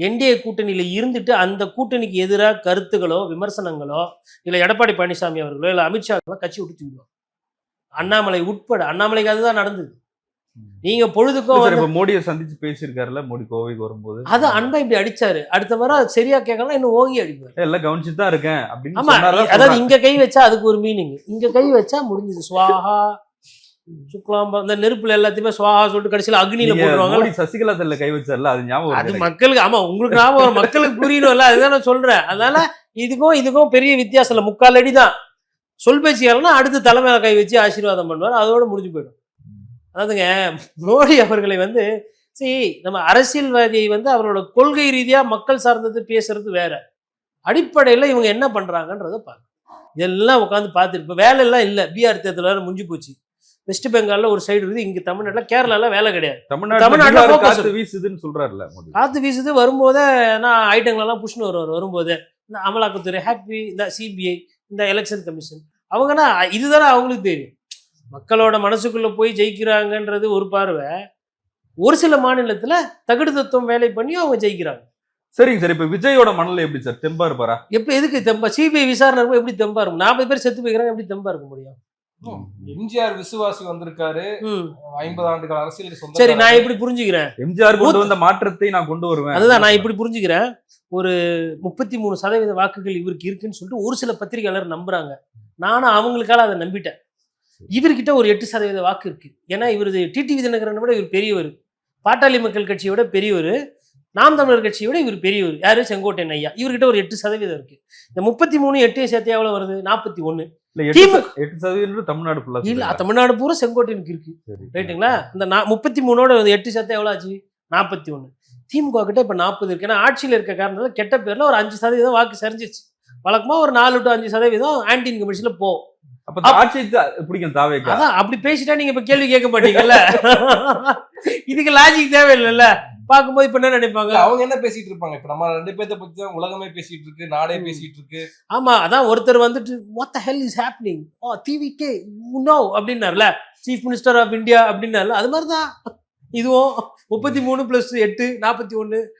NDA கூட்டணியில இருந்துட்டு அந்த கூட்டணிக்கு எதிராக கருத்துகளோ விமர்சனங்களோ இல்ல எடப்பாடி பழனிசாமி அவர்களோ இல்ல அமித்ஷாக்களோ கட்சி விட்டு தூக்கிடுவாங்க அண்ணாமலை உட்பட அண்ணாமலைக்கு அதுதான் நடந்தது. நீங்க பொழுதுக்கும் மோடியை சந்திச்சு பேசியிருக்காருல்ல மோடி கோவைக்கு வரும்போது? அது அன்பா இப்படி அடிச்சாரு. அடுத்த முறை சரியா கேட்கலாம் இன்னும் ஓங்கி அடிப்பாரு. எல்லாம் கவனிச்சுட்டு தான் இருக்கேன் அப்படின்னு அதாவது. இங்க கை வச்சா அதுக்கு ஒரு மீனிங் இங்க கை வச்சா முடிஞ்சது. சுவாஹா. சுக்லாம்பா இந்த நெருப்புல எல்லாத்தையுமே சுவாஹா சொல்லிட்டு கடைசியில அக்னியில மோடி சசிகலா தெல்ல கை வச்சார்ல அது ஞாபகம் அது. மக்களுக்கு ஆமா உங்களுக்கு ஞாபகம். மக்களுக்கு புரியணும்ல அதுதான் நான் சொல்றேன். அதனால இதுக்கும் இதுக்கும் பெரிய வித்தியாசம் இல்லை முக்கால் அடி தான். சொல் பேச்சியாளனா அடுத்து தலைமையில கை வச்சு ஆசீர்வாதம் பண்ணுவார். அதோட முடிஞ்சு போயிடும். அதாவதுங்க மோடி அவர்களை வந்து சரி நம்ம அரசியல்வாதியை வந்து அவரோட கொள்கை ரீதியா மக்கள் சார்ந்தது பேசுறது வேற. அடிப்படையில இவங்க என்ன பண்றாங்கன்றத பார்க்கணும் இதெல்லாம் உட்காந்து பார்த்துட்டு இப்போ வேலை எல்லாம் இல்லை பிஆர் தேர்தல் வேற முடிஞ்சு போச்சு. வெஸ்ட் பெங்கால்ல ஒரு சைடு இருக்குது இங்க தமிழ்நாட்டுல கேரளால வேலை கிடையாது. தமிழ்நாட்டுல காத்து வீசுதுன்னு மோடி. காத்து வீசுது வரும்போதே நான் ஐட்டங்களெல்லாம் புஷ்னு வருவார் வரும்போதே. இந்த அமலாக்கத்துறை ஹாப்பி இந்த சிபிஐ இந்த எலெக்ஷன் கமிஷன் அவங்கன்னா இதுதானே அவங்களுக்கு தெரியும். மக்களோட மனசுக்குள்ள போய் ஜெயிக்கிறாங்கன்றது ஒரு பார்வை. ஒரு சில மாநிலத்துல தகுடு தத்துவம் வேலை பண்ணி அவங்க ஜெயிக்கிறாங்க. சரிங்க சார் இப்ப விஜயோட மணல் எப்படி சார்? தெம்பா இருப்பாரா? எப்ப எதுக்கு தெம்பா? சிபிஐ விசாரணை இருக்கும் எப்படி தெம்பா இருக்கும்? நாற்பது பேர் செத்து போய்க்கிறாங்க எப்படி தெம்பா இருக்க முடியும்? எம்ஜிஆர் விசுவாசி வந்திருக்காரு. ஐம்பது ஆண்டுகள் அரசியலுக்கு சரி நான் எப்படி புரிஞ்சுக்கிறேன். எம்ஜிஆர் கொண்டு வந்த மாற்றத்தை நான் கொண்டு வருவேன். அதுதான் நான் இப்படி புரிஞ்சுக்கிறேன். ஒரு முப்பத்தி மூணு சதவீத வாக்குகள் இவருக்கு இருக்குன்னு சொல்லிட்டு ஒரு சில பத்திரிகையாளர் நம்புறாங்க. நானும் அவங்களுக்கால அதை நம்பிட்டேன். இவர்கிட்ட ஒரு எட்டு சதவீத வாக்கு இருக்கு. ஏன்னா இவர் டிடிவி தினகரனை விட இவர் பெரியவர். பாட்டாளி மக்கள் கட்சியை விட பெரியவர். நாம் தமிழர் கட்சியை விட இவர் பெரியவர். யாரு? செங்கோட்டையன் ஐயா. இவர்கிட்ட ஒரு எட்டு சதவீதம் இருக்கு. இந்த முப்பத்தி மூணு எட்டையும் சேர்த்து எவ்வளவு வருது? நாற்பத்தி இல்ல எட்டு சதவீதம் தமிழ்நாடு ஃபுல்லா இல்ல தமிழ்நாடு பூரா செங்கோட்டையனுக்கு இருக்கு. ரைட்டுங்களா? இந்த முப்பத்தி மூணோட எட்டு சதம் எவ்வளோ ஆச்சு? நாற்பத்தி ஒன்று திமுக கிட்ட இப்போ நாற்பது இருக்கு. ஏன்னா ஆட்சியில் இருக்க காரணத்தால கெட்ட பேர்ல ஒரு அஞ்சு சதவீதம் வாக்கு சரிஞ்சிச்சு. வழக்கமா ஒரு நாலு டு அஞ்சு சதவீதம் ஆன்டி இன்கமிஷன்ல போ. அப்ப ஆட்சி த- பிடிக்கும் தாவேக்கா. அதான் அப்படி பேசிட்டா நீங்க இப்ப கேள்வி கேட்க மாட்டீங்கல்ல? இதுக்கு லாஜிக் தேவையில்லைல்ல? பார்க்கும்போது இப்ப என்ன நினைப்பாங்க? அவங்க என்ன பேசிட்டு இருப்பாங்க? இப்ப நம்ம ரெண்டு பேர்த்த பத்தி தான் உலகமே பேசிட்டு இருக்கு நாடே பேசிட்டு இருக்கு. ஆமா அதான் ஒருத்தர் வந்துட்டு what the hell is happening oh TVK no அப்படின்னார்ல. Chief minister of India அப்படின்னார்ல. அது மாதிரி தான் இதுவும் முப்பத்தி மூணு பிளஸ் எட்டு நாற்பத்தி ஒன்று